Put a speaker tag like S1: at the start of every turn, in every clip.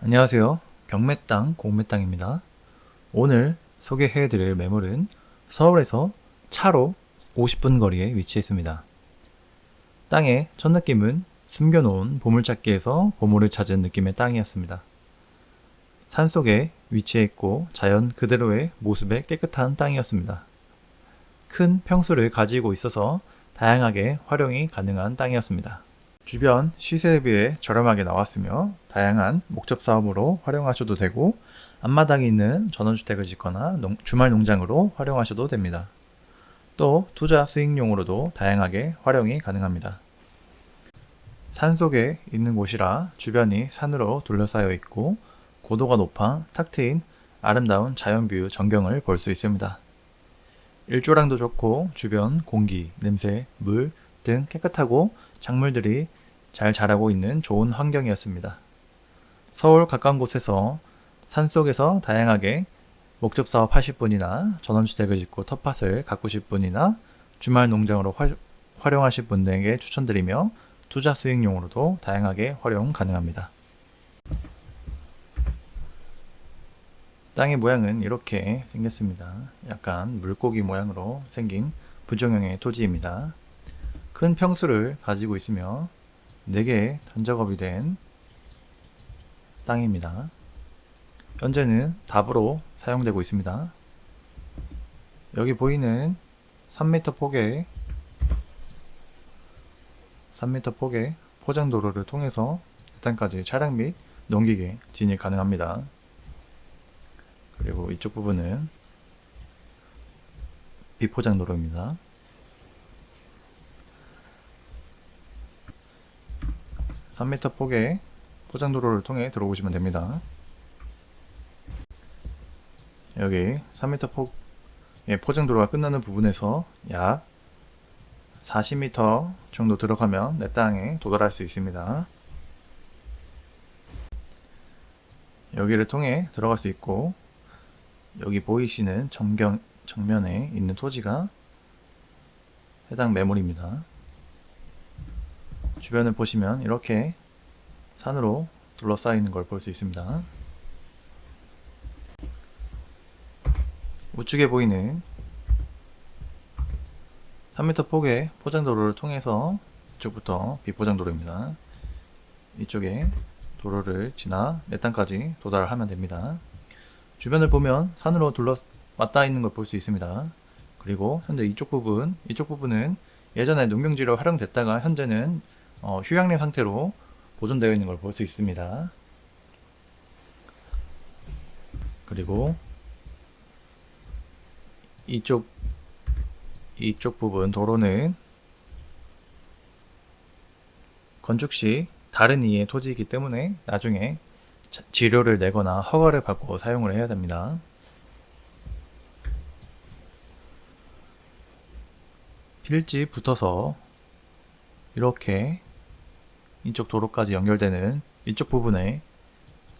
S1: 안녕하세요. 경매 땅, 공매 땅입니다. 오늘 소개해드릴 매물은 서울에서 차로 50분 거리에 위치해 있습니다. 땅의 첫 느낌은 숨겨놓은 보물찾기에서 보물을 찾은 느낌의 땅이었습니다. 산 속에 위치해 있고 자연 그대로의 모습의 깨끗한 땅이었습니다. 큰 평수를 가지고 있어서 다양하게 활용이 가능한 땅이었습니다. 주변 시세에 비해 저렴하게 나왔으며 다양한 목적 사업으로 활용하셔도 되고 앞마당에 있는 전원주택을 짓거나 농- 주말 농장으로 활용하셔도 됩니다. 또 투자 수익용으로도 다양하게 활용이 가능합니다. 산 속에 있는 곳이라 주변이 산으로 둘러싸여 있고 고도가 높아 탁 트인 아름다운 자연뷰 전경을 볼 수 있습니다. 일조량도 좋고 주변 공기, 냄새, 물 등 깨끗하고 작물들이 잘 자라고 있는 좋은 환경이었습니다. 서울 가까운 곳에서 산속에서 다양하게 목적 사업 하실 분이나 전원주택을 짓고 텃밭을 가꾸실 분이나 주말 농장으로 활, 활용하실 분들에게 추천드리며 투자 수익용으로도 다양하게 활용 가능합니다. 땅의 모양은 이렇게 생겼습니다. 약간 물고기 모양으로 생긴 부정형의 토지입니다. 큰 평수를 가지고 있으며 4개의 단작업이 된 땅입니다. 현재는 답으로 사용되고 있습니다. 여기 보이는 3m 폭의 3m 폭의 포장 도로를 통해서 일단까지 차량 및 농기계 진입 가능합니다. 그리고 이쪽 부분은 비포장 도로입니다. 3m 폭의 포장도로를 통해 들어오시면 됩니다. 여기 3m 폭의 포장도로가 끝나는 부분에서 약 40m 정도 들어가면 내 땅에 도달할 수 있습니다. 여기를 통해 들어갈 수 있고 여기 보이시는 정경, 정면에 있는 토지가 해당 매물입니다. 주변을 보시면 이렇게 산으로 둘러싸이는 걸 볼 수 있습니다. 우측에 보이는 3m 폭의 포장도로를 통해서 이쪽부터 비포장도로입니다. 이쪽에 도로를 지나 내 땅까지 도달하면 됩니다. 주변을 보면 산으로 둘러 왔다 있는 걸 볼 수 있습니다. 그리고 현재 이쪽 부분, 이쪽 부분은 예전에 농경지로 활용됐다가 현재는 어, 휴양림 상태로 보존되어 있는 걸 볼 수 있습니다. 그리고 이쪽 이쪽 부분 도로는 건축 시 다른 이의 토지이기 때문에 나중에 자- 지료를 내거나 허가를 받고 사용을 해야 됩니다. 필지 붙어서 이렇게 이쪽 도로까지 연결되는 이쪽 부분에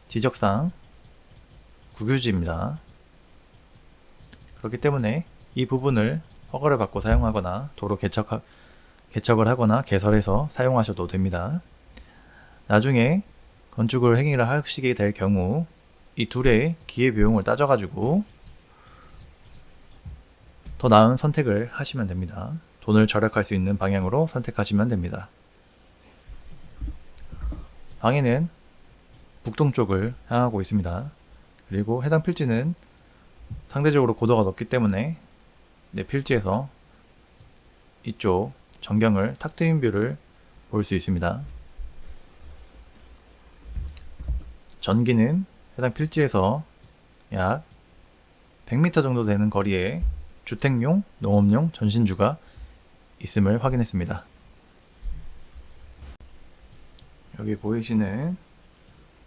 S1: 지적상 국유지입니다. 그렇기 때문에 이 부분을 허가를 받고 사용하거나 도로 개척, 개척을 하거나 개설해서 사용하셔도 됩니다. 나중에 건축을 행위를 하시게 될 경우 이 둘의 기회비용을 따져가지고 더 나은 선택을 하시면 됩니다. 돈을 절약할 수 있는 방향으로 선택하시면 됩니다. 방에는 북동쪽을 향하고 있습니다. 그리고 해당 필지는 상대적으로 고도가 높기 때문에 내 필지에서 이쪽 전경을 탁 트인 뷰를 볼 수 있습니다. 전기는 해당 필지에서 약 100m 정도 되는 거리에 주택용, 농업용 전신주가 있음을 확인했습니다. 여기 보이시는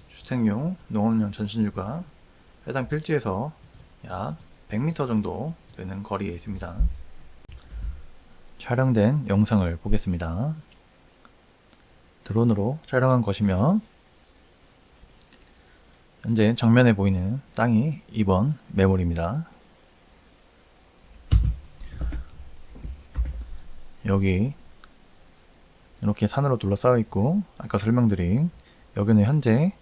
S1: 주택용, 농업용 전신주가 해당 필지에서 약 100m 정도 되는 거리에 있습니다. 촬영된 영상을 보겠습니다. 드론으로 촬영한 것이며 현재 정면에 보이는 땅이 2번 매물입니다. 여기 이렇게 산으로 둘러싸여 있고 아까 설명드린 여기는 현재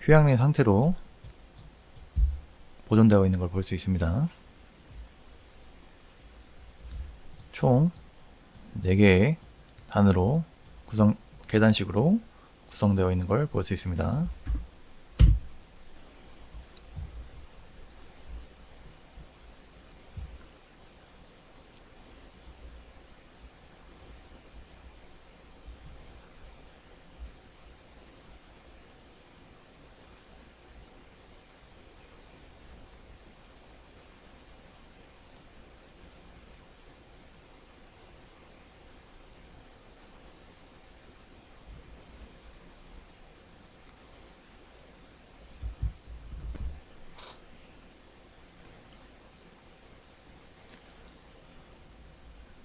S1: 휴양림 상태로 보존되어 있는 걸 볼 수 있습니다. 총 4개의 단으로 구성, 계단식으로 구성되어 있는 걸 볼 수 있습니다.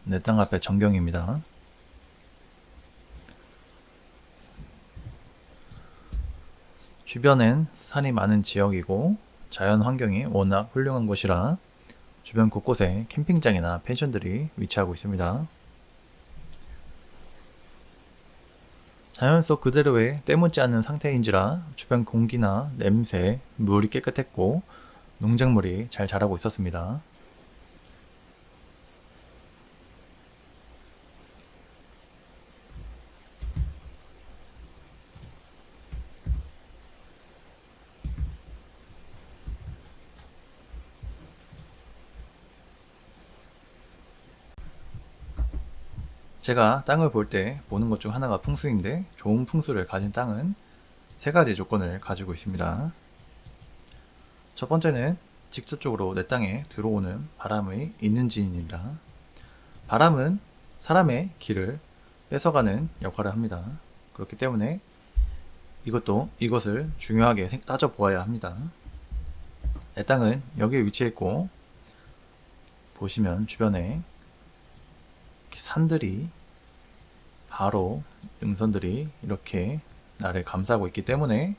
S1: 내 땅 앞에 전경입니다. 주변엔 산이 많은 지역이고 자연 환경이 워낙 훌륭한 곳이라 주변 곳곳에 캠핑장이나 펜션들이 위치하고 있습니다. 자연 속 그대로의 때묻지 않는 상태인지라 주변 공기나 냄새, 물이 깨끗했고 농작물이 잘 자라고 있었습니다. 제가 땅을 볼 때 보는 것 중 하나가 풍수인데 좋은 풍수를 가진 땅은 세 가지 조건을 가지고 있습니다. 첫 번째는 직접적으로 내 땅에 들어오는 바람이 있는지입니다. 바람은 사람의 길을 뺏어가는 역할을 합니다. 그렇기 때문에 이것도 이것을 중요하게 따져 보아야 합니다. 내 땅은 여기에 위치해 있고 보시면 주변에 산들이 바로 능선들이 이렇게 나를 감싸고 있기 때문에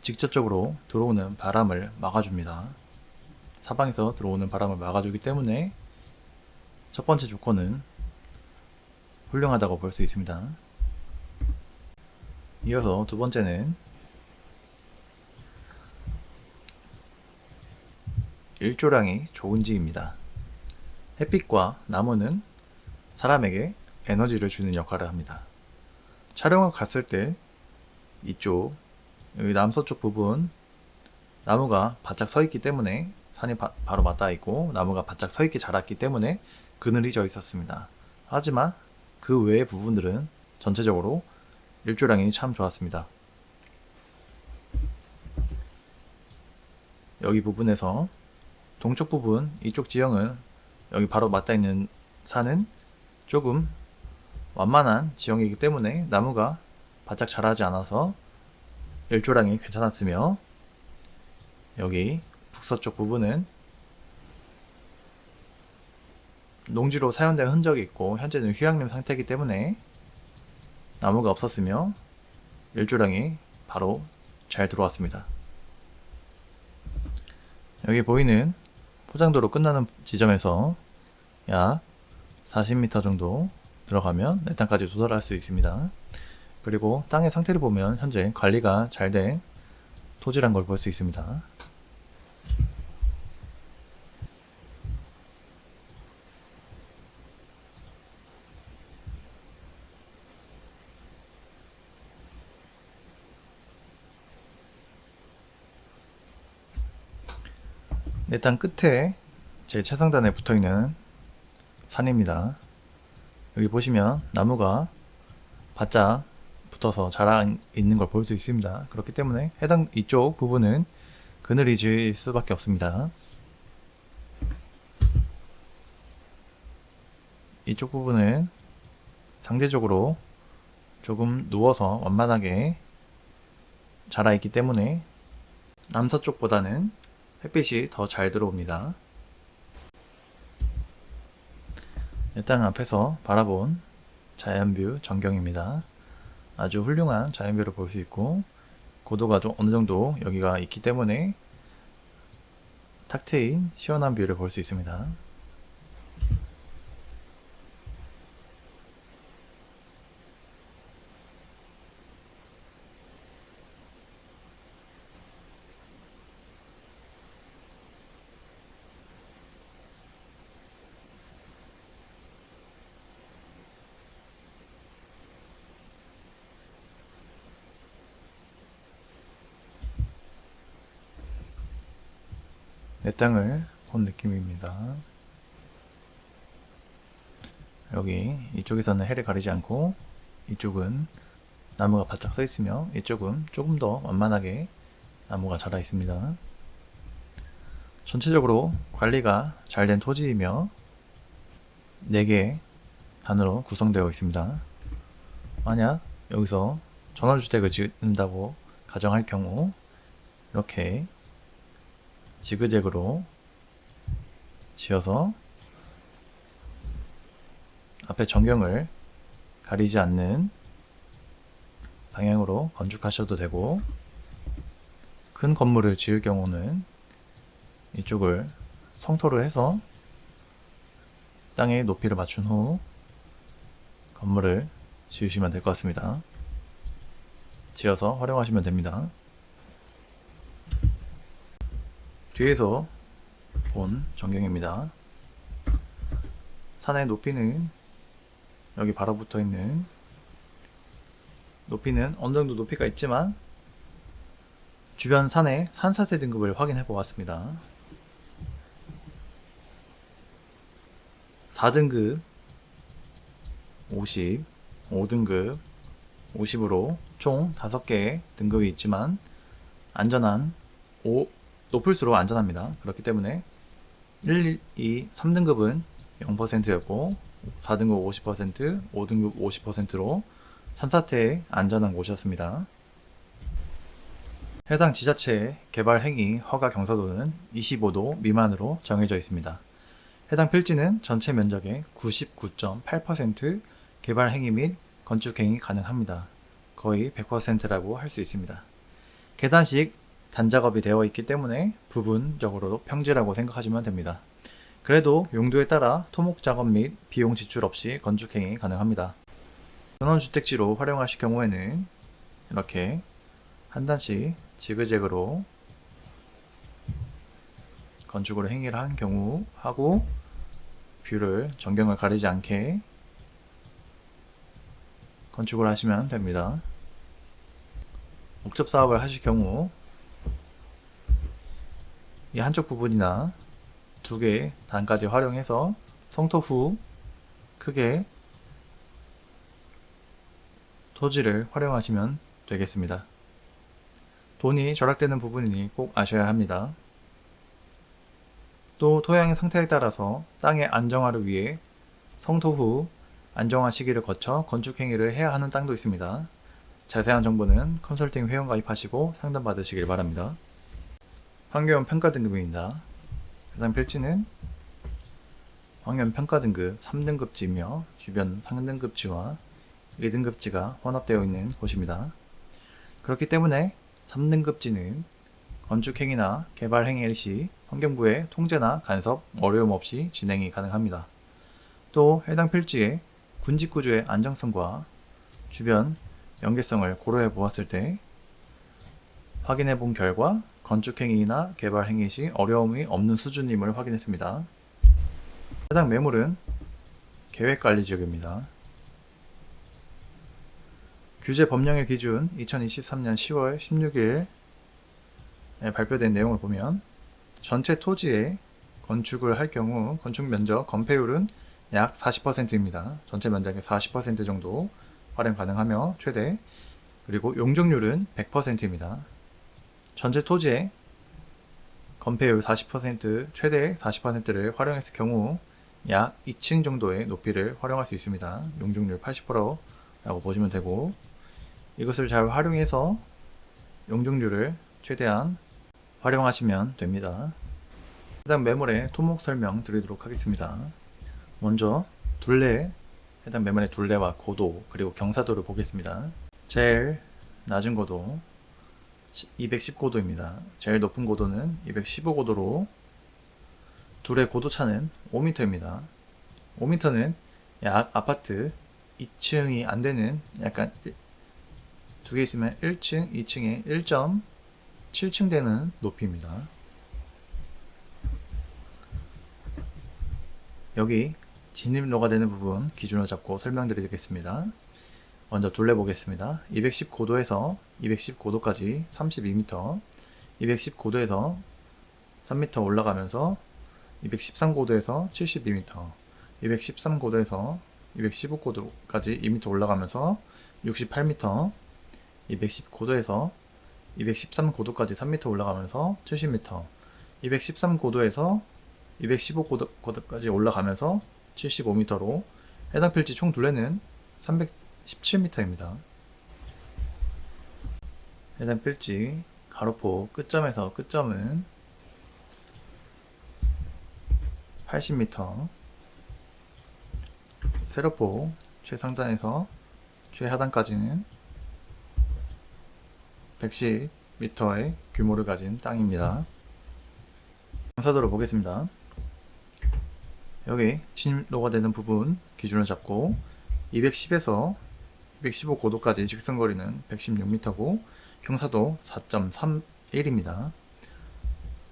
S1: 직접적으로 들어오는 바람을 막아줍니다. 사방에서 들어오는 바람을 막아주기 때문에 첫 번째 조건은 훌륭하다고 볼 수 있습니다. 이어서 두 번째는 일조량이 좋은지입니다. 햇빛과 나무는 사람에게 에너지를 주는 역할을 합니다. 촬영을 갔을 때 이쪽 여기 남서쪽 부분 나무가 바짝 서 있기 때문에 산이 바, 로 맞닿아 있고 나무가 바짝 서 있게 자랐기 때문에 그늘이 져 있었습니다. 하지만 그 외의 부분들은 전체적으로 일조량이 참 좋았습니다. 여기 부분에서 동쪽 부분 이쪽 지형은 여기 바로 맞닿아 있는 산은 조금 완만한 지형이기 때문에 나무가 바짝 자라지 않아서 일조량이 괜찮았으며 여기 북서쪽 부분은 농지로 사용된 흔적이 있고 현재는 휴양림 상태이기 때문에 나무가 없었으며 일조량이 바로 잘 들어왔습니다. 여기 보이는 포장도로 끝나는 지점에서 약 40m 정도 들어가면 내 땅까지 도달할 수 있습니다. 그리고 땅의 상태를 보면 현재 관리가 잘 된 토지란 걸 볼 수 있습니다. 내땅 끝에 제 최상단에 붙어 있는 산입니다. 여기 보시면 나무가 바짝 붙어서 자라 있는 걸 볼 수 있습니다. 그렇기 때문에 해당 이쪽 부분은 그늘이 질 수밖에 없습니다. 이쪽 부분은 상대적으로 조금 누워서 완만하게 자라 있기 때문에 남서쪽보다는 햇빛이 더 잘 들어옵니다. 일단 앞에서 바라본 자연뷰 전경입니다. 아주 훌륭한 자연뷰를 볼 수 있고 고도가 좀 어느 정도 여기가 있기 때문에 탁 트인 시원한 뷰를 볼 수 있습니다. 배 땅을 본 느낌입니다. 여기 이쪽에서는 해를 가리지 않고 이쪽은 나무가 바짝 서 있으며 이쪽은 조금 더 완만하게 나무가 자라 있습니다. 전체적으로 관리가 잘 된 토지이며 4개의 단으로 구성되어 있습니다. 만약 여기서 전원주택을 짓는다고 가정할 경우 이렇게 지그재그로 지어서 앞에 전경을 가리지 않는 방향으로 건축하셔도 되고 큰 건물을 지을 경우는 이쪽을 성토를 해서 땅의 높이를 맞춘 후 건물을 지으시면 될 것 같습니다. 지어서 활용하시면 됩니다. 뒤에서 본 전경입니다. 산의 높이는 여기 바로 붙어 있는 높이는 어느 정도 높이가 있지만 주변 산의 산사태 등급을 확인해 보았습니다. 4등급 50, 5등급 50으로 총 5개의 등급이 있지만 안전한 5, 높을수록 안전합니다. 그렇기 때문에 1, 2, 3등급은 0%였고 4등급 50%, 5등급 50%로 산사태에 안전한 곳이었습니다. 해당 지자체의 개발 행위 허가 경사도는 25도 미만으로 정해져 있습니다. 해당 필지는 전체 면적의 99.8% 개발 행위 및 건축 행위 가능합니다. 거의 100%라고 할 수 있습니다. 계단식 단작업이 되어 있기 때문에 부분적으로 평지라고 생각하시면 됩니다. 그래도 용도에 따라 토목 작업 및 비용 지출 없이 건축 행위 가능합니다. 전원주택지로 활용하실 경우에는 이렇게 한 단씩 지그재그로 건축으로 행위를 한 경우 하고 뷰를 전경을 가리지 않게 건축을 하시면 됩니다. 목접 사업을 하실 경우 이 한쪽 부분이나 두 개의 단까지 활용해서 성토 후 크게 토지를 활용하시면 되겠습니다. 돈이 절약되는 부분이니 꼭 아셔야 합니다. 또 토양의 상태에 따라서 땅의 안정화를 위해 성토 후 안정화 시기를 거쳐 건축 행위를 해야 하는 땅도 있습니다. 자세한 정보는 컨설팅 회원 가입하시고 상담 받으시길 바랍니다. 환경 평가 등급입니다. 해당 필지는 환경 평가 등급 3등급지이며 주변 상등급지와 2등급지가 혼합되어 있는 곳입니다. 그렇기 때문에 3등급지는 건축행위나 개발행위 시 환경부의 통제나 간섭, 어려움 없이 진행이 가능합니다. 또 해당 필지의 군집구조의 안정성과 주변 연계성을 고려해 보았을 때 확인해 본 결과 건축행위나 개발행위 시 어려움이 없는 수준임을 확인했습니다. 해당 매물은 계획관리지역입니다. 규제 법령의 기준 2023년 10월 16일에 발표된 내용을 보면 전체 토지에 건축을 할 경우 건축 면적 건폐율은 약 40%입니다. 전체 면적의 40% 정도 활용 가능하며 최대 그리고 용적률은 100%입니다. 전체 토지의 건폐율 40% 최대 40%를 활용했을 경우 약 2층 정도의 높이를 활용할 수 있습니다. 용적률 80%라고 보시면 되고 이것을 잘 활용해서 용적률을 최대한 활용하시면 됩니다. 해당 매물의 토목 설명 드리도록 하겠습니다. 먼저 둘레, 해당 매물의 둘레와 고도 그리고 경사도를 보겠습니다. 제일 낮은 고도 210고도입니다. 제일 높은 고도는 215고도로 둘의 고도 차는 5m입니다. 5m는 약 아파트 2층이 안 되는 약간 두 개 있으면 1층, 2층에 1.7층 되는 높이입니다. 여기 진입로가 되는 부분 기준으로 잡고 설명드리겠습니다. 먼저 둘레 보겠습니다. 219도에서 219도까지 32m, 219도에서 3m 올라가면서 213고도에서 72m, 213고도에서 215고도까지 2m 올라가면서 68m, 210고도에서 213고도까지 3m 올라가면서 70m, 213고도에서 215고도까지 올라가면서 75m로 해당 필지 총 둘레는 317m입니다. 해당 필지 가로포 끝점에서 끝점은 80m, 세로포 최상단에서 최하단까지는 110m의 규모를 가진 땅입니다. 경사도를 보겠습니다. 여기 진로가 되는 부분 기준을 잡고 210에서 215 고도까지 직선거리는 116m고 경사도 4.31입니다.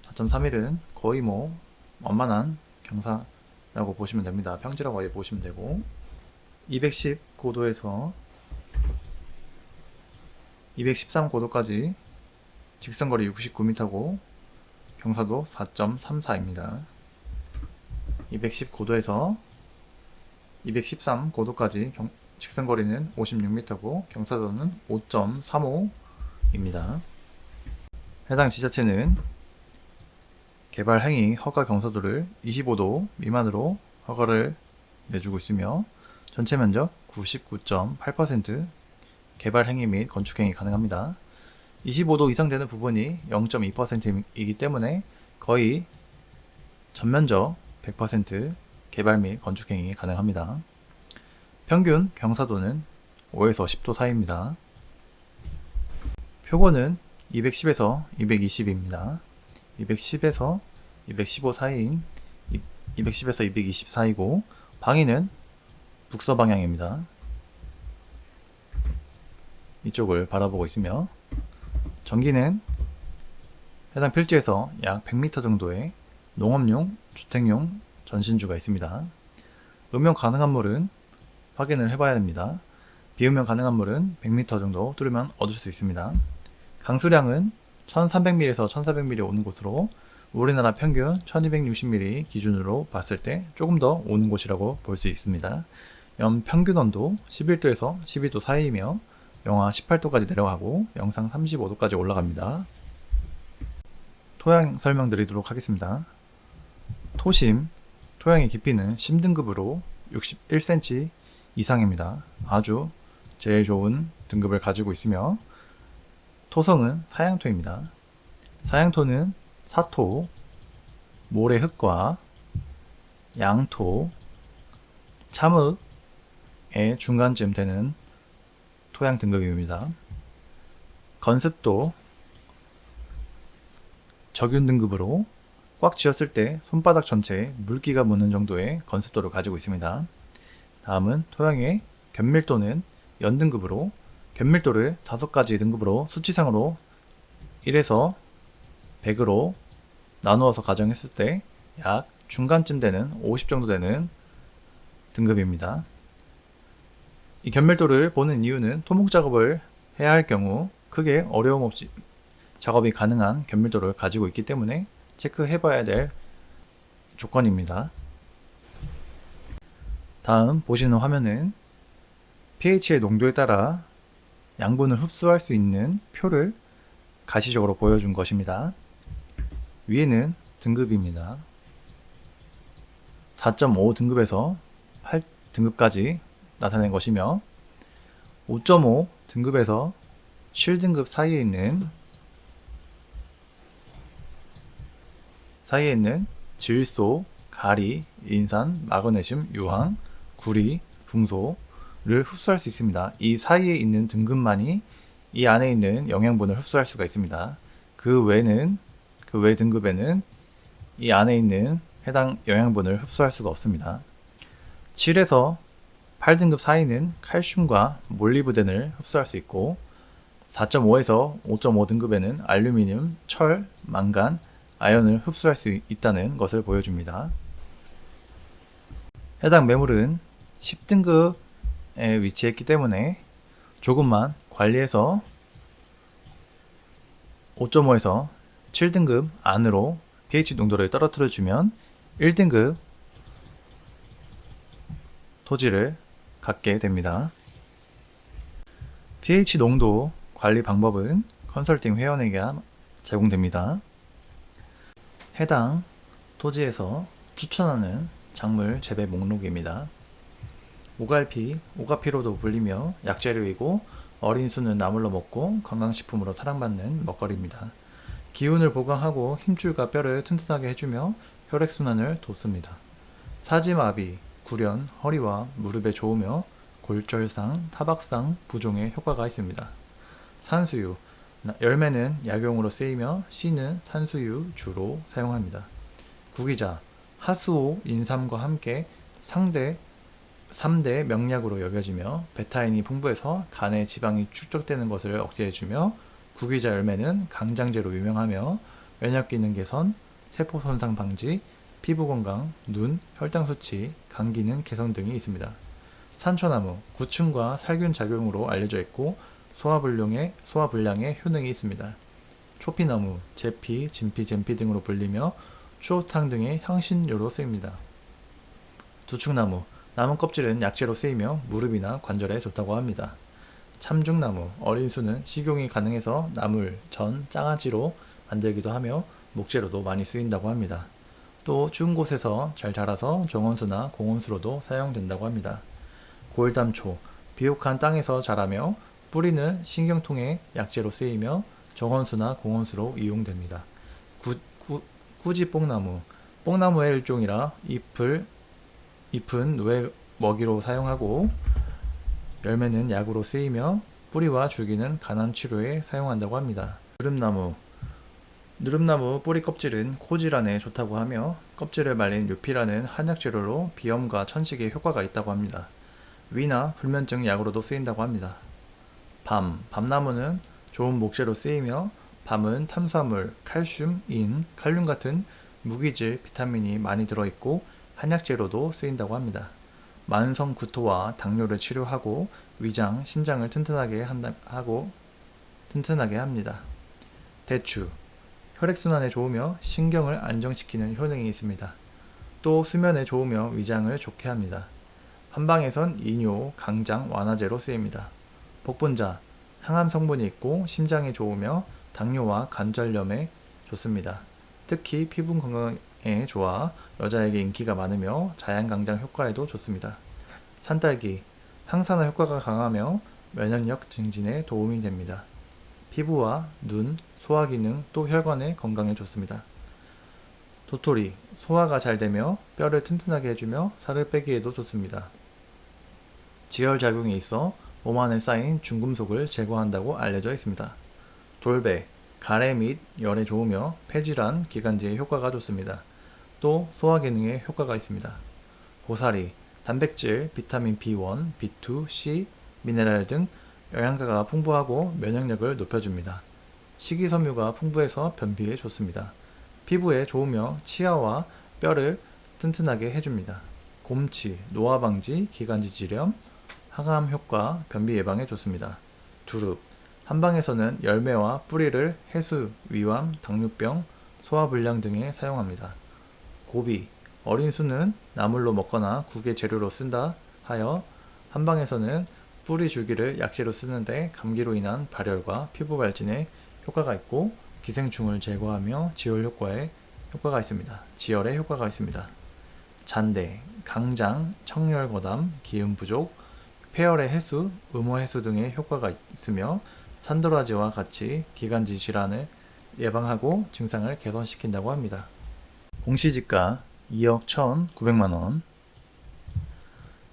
S1: 4.31은 거의 뭐 완만한 경사라고 보시면 됩니다. 평지라고 보시면 되고 210 고도에서 213 고도까지 직선거리 69m고 경사도 4.34입니다. 210 고도에서 213 고도까지 경, 직선거리는 56m고 경사도는 5.35입니다. 해당 지자체는 개발 행위 허가 경사도를 25도 미만으로 허가를 내주고 있으며 전체 면적 99.8% 개발 행위 및 건축 행위 가능합니다. 25도 이상 되는 부분이 0.2%이기 때문에 거의 전면적 100% 개발 및 건축 행위 가능합니다. 평균 경사도는 5에서 10도 사이입니다. 표고는 210에서 220입니다. 210에서 215 사이인 210에서 220 사이고 방위는 북서 방향입니다. 이쪽을 바라보고 있으며 전기는 해당 필지에서 약 100m 정도의 농업용, 주택용 전신주가 있습니다. 음용 가능한 물은 확인을 해봐야 됩니다. 비음용 가능한 물은 100m 정도 뚫으면 얻을 수 있습니다. 강수량은 1300ml에서 1400ml 오는 곳으로 우리나라 평균 1260ml 기준으로 봤을 때 조금 더 오는 곳이라고 볼 수 있습니다. 연 평균 온도 11도에서 12도 사이이며 영하 18도까지 내려가고 영상 35도까지 올라갑니다. 토양 설명 드리도록 하겠습니다. 토심, 토양의 깊이는 심등급으로 61cm 이상입니다. 아주 제일 좋은 등급을 가지고 있으며 토성은 사양토입니다. 사양토는 사토, 모래흙과 양토, 참흙의 중간쯤 되는 토양 등급입니다. 건습도 적윤 등급으로 꽉 쥐었을 때 손바닥 전체에 물기가 묻는 정도의 건습도를 가지고 있습니다. 다음은 토양의 견밀도는 연등급으로 견밀도를 5가지 등급으로 수치상으로 1에서 100으로 나누어서 가정했을 때 약 중간쯤 되는 50 정도 되는 등급입니다. 이 견밀도를 보는 이유는 토목 작업을 해야 할 경우 크게 어려움 없이 작업이 가능한 견밀도를 가지고 있기 때문에 체크해 봐야 될 조건입니다. 다음 보시는 화면은 pH의 농도에 따라 양분을 흡수할 수 있는 표를 가시적으로 보여준 것입니다. 위에는 등급입니다. 4.5 등급에서 8 등급까지 나타낸 것이며 5.5 등급에서 7등급 사이에 있는 사이에 있는 질소, 가리, 인산, 마그네슘, 유황, 구리, 붕소를 흡수할 수 있습니다. 이 사이에 있는 등급만이 이 안에 있는 영양분을 흡수할 수가 있습니다. 그 외는 그 외 등급에는 이 안에 있는 해당 영양분을 흡수할 수가 없습니다. 7에서 8등급 사이는 칼슘과 몰리브덴을 흡수할 수 있고 4.5에서 5.5 등급에는 알루미늄, 철, 망간, 아연을 흡수할 수 있다는 것을 보여줍니다. 해당 매물은 10등급에 위치했기 때문에 조금만 관리해서 5.5에서 7등급 안으로 pH 농도를 떨어뜨려 주면 1등급 토지를 갖게 됩니다. pH 농도 관리 방법은 컨설팅 회원에게 제공됩니다. 해당 토지에서 추천하는 작물 재배 목록입니다. 오갈피, 오가피로도 불리며 약재료이고 어린 수는 나물로 먹고 건강식품으로 사랑받는 먹거리입니다. 기운을 보강하고 힘줄과 뼈를 튼튼하게 해주며 혈액순환을 돕습니다. 사지마비, 구련, 허리와 무릎에 좋으며 골절상, 타박상, 부종에 효과가 있습니다. 산수유, 나- 열매는 약용으로 쓰이며 씨는 산수유 주로 사용합니다. 구기자, 하수오, 인삼과 함께 상대 3대 명약으로 여겨지며 베타인이 풍부해서 간에 지방이 축적되는 것을 억제해주며 구기자 열매는 강장제로 유명하며 면역 기능 개선, 세포 손상 방지, 피부 건강, 눈, 혈당 수치, 간 기능 개선 등이 있습니다. 산초나무, 구충과 살균 작용으로 알려져 있고 소화불량에 소화불량에 효능이 있습니다. 초피나무, 제피, 진피, 젠피 등으로 불리며 추어탕 등의 향신료로 쓰입니다. 두충나무, 나무 껍질은 약재로 쓰이며 무릎이나 관절에 좋다고 합니다. 참중나무, 어린 수는 식용이 가능해서 나물, 전, 장아찌로 만들기도 하며 목재로도 많이 쓰인다고 합니다. 또 추운 곳에서 잘 자라서 정원수나 공원수로도 사용된다고 합니다. 고일담초, 비옥한 땅에서 자라며 뿌리는 신경통의 약재로 쓰이며 정원수나 공원수로 이용됩니다. 꾸지뽕나무, 뽕나무의 일종이라 잎을 잎은 누에 먹이로 사용하고 열매는 약으로 쓰이며 뿌리와 줄기는 간암 치료에 사용한다고 합니다. 누름나무 누름나무 뿌리 껍질은 코질환에 좋다고 하며 껍질을 말린 유피라는 한약 재료로 비염과 천식에 효과가 있다고 합니다. 위나 불면증 약으로도 쓰인다고 합니다. 밤, 밤나무는 좋은 목재로 쓰이며 밤은 탄수화물, 칼슘, 인, 칼륨 같은 무기질 비타민이 많이 들어있고 한약재로도 쓰인다고 합니다. 만성 구토와 당뇨를 치료하고 위장, 신장을 튼튼하게 한다, 하고 튼튼하게 합니다. 대추 혈액순환에 좋으며 신경을 안정시키는 효능이 있습니다. 또 수면에 좋으며 위장을 좋게 합니다. 한방에선 이뇨, 강장 완화제로 쓰입니다. 복분자 항암 성분이 있고 심장에 좋으며 당뇨와 관절염에 좋습니다. 특히 피부 건강 에 좋아 여자에게 인기가 많으며 자양강장 효과에도 좋습니다. 산딸기 항산화 효과가 강하며 면역력 증진에 도움이 됩니다. 피부와 눈, 소화 기능 또 혈관의 건강에 좋습니다. 도토리 소화가 잘 되며 뼈를 튼튼하게 해주며 살을 빼기에도 좋습니다. 지혈 작용이 있어 몸 안에 쌓인 중금속을 제거한다고 알려져 있습니다. 돌배 가래 및 열에 좋으며 폐질환, 기관지에 효과가 좋습니다. 또 소화 기능에 효과가 있습니다. 고사리, 단백질, 비타민 B1, B2, C, 미네랄 등 영양가가 풍부하고 면역력을 높여줍니다. 식이섬유가 풍부해서 변비에 좋습니다. 피부에 좋으며 치아와 뼈를 튼튼하게 해줍니다. 곰치, 노화 방지, 기관지 질염, 항암 효과, 변비 예방에 좋습니다. 두릅, 한방에서는 열매와 뿌리를 해수, 위암, 당뇨병, 소화불량 등에 사용합니다. 고비, 어린 수는 나물로 먹거나 국의 재료로 쓴다 하여 한방에서는 뿌리 줄기를 약재로 쓰는데 감기로 인한 발열과 피부 발진에 효과가 있고 기생충을 제거하며 지혈 효과에 효과가 있습니다. 지혈에 효과가 있습니다. 잔대, 강장, 청열 거담, 기운 부족, 폐열의 해수, 음호 해수 등의 효과가 있으며 산도라지와 같이 기관지 질환을 예방하고 증상을 개선시킨다고 합니다. 공시지가 2억 1,900만 원.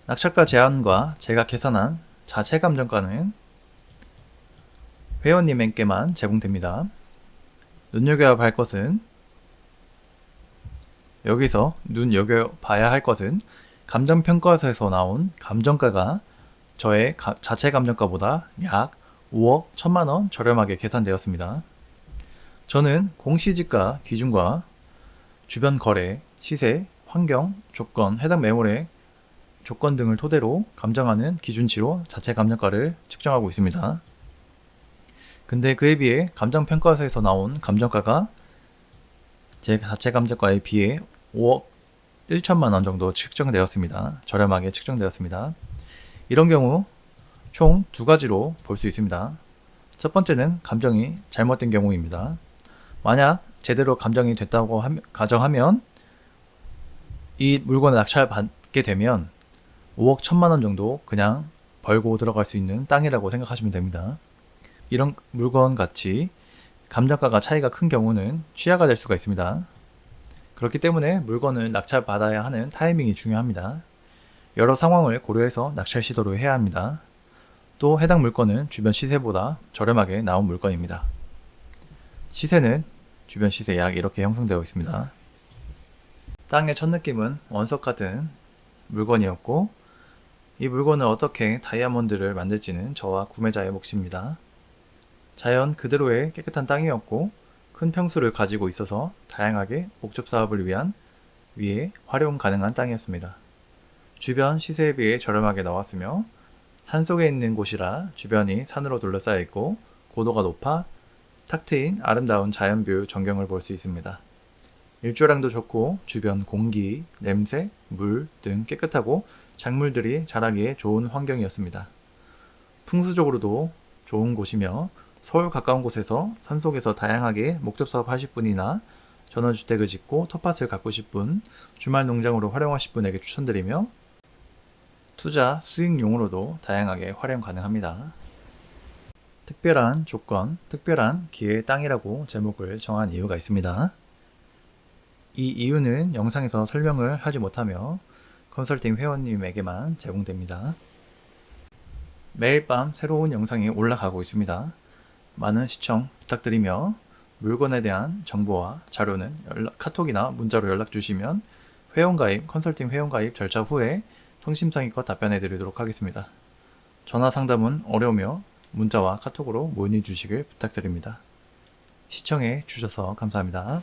S1: 낙찰가 제한과 제가 계산한 자체 감정가는 회원님에게만 제공됩니다. 눈여겨봐야 할 것은 여기서 눈여겨 봐야 할 것은 감정평가서에서 나온 감정가가 저의 가- 자체 감정가보다 약 5억 1천만 원 저렴하게 계산되었습니다. 저는 공시지가 기준과 주변 거래, 시세, 환경, 조건, 해당 매물의 조건 등을 토대로 감정하는 기준치로 자체 감정가를 측정하고 있습니다. 근데 그에 비해 감정평가서에서 나온 감정가가 제 자체 감정가에 비해 5억 1천만 원 정도 측정되었습니다. 저렴하게 측정되었습니다. 이런 경우 총 두 가지로 볼 수 있습니다. 첫 번째는 감정이 잘못된 경우입니다. 만약 제대로 감정이 됐다고 함- 가정하면 이 물건을 낙찰받게 되면 5억 1천만 원 정도 그냥 벌고 들어갈 수 있는 땅이라고 생각하시면 됩니다. 이런 물건 같이 감정가가 차이가 큰 경우는 취하가 될 수가 있습니다. 그렇기 때문에 물건을 낙찰받아야 하는 타이밍이 중요합니다. 여러 상황을 고려해서 낙찰 시도를 해야 합니다. 또 해당 물건은 주변 시세보다 저렴하게 나온 물건입니다. 시세는 주변 시세 약 이렇게 형성되어 있습니다. 땅의 첫 느낌은 원석 같은 물건이었고 이 물건을 어떻게 다이아몬드를 만들지는 저와 구매자의 몫입니다. 자연 그대로의 깨끗한 땅이었고 큰 평수를 가지고 있어서 다양하게 목적 사업을 위한 위에 활용 가능한 땅이었습니다. 주변 시세에 비해 저렴하게 나왔으며 산속에 있는 곳이라 주변이 산으로 둘러싸여 있고 고도가 높아 탁 트인 아름다운 자연뷰 전경을 볼 수 있습니다. 일조량도 좋고 주변 공기, 냄새, 물 등 깨끗하고 작물들이 자라기에 좋은 환경이었습니다. 풍수적으로도 좋은 곳이며 서울 가까운 곳에서 산속에서 다양하게 목적 사업 하실 분이나 전원주택을 짓고 텃밭을 가꾸실 분, 주말 농장으로 활용하실 분에게 추천드리며 투자 수익용으로도 다양하게 활용 가능합니다. 특별한 조건, 특별한 기회의 땅이라고 제목을 정한 이유가 있습니다. 이 이유는 영상에서 설명을 하지 못하며 컨설팅 회원님에게만 제공됩니다. 매일 밤 새로운 영상이 올라가고 있습니다. 많은 시청 부탁드리며 물건에 대한 정보와 자료는 연락- 카톡이나 문자로 연락 주시면 회원가입, 컨설팅 회원가입 절차 후에 성심성의껏 답변해 드리도록 하겠습니다. 전화 상담은 어려우며 문자와 카톡으로 문의 주시길 부탁드립니다. 시청해 주셔서 감사합니다.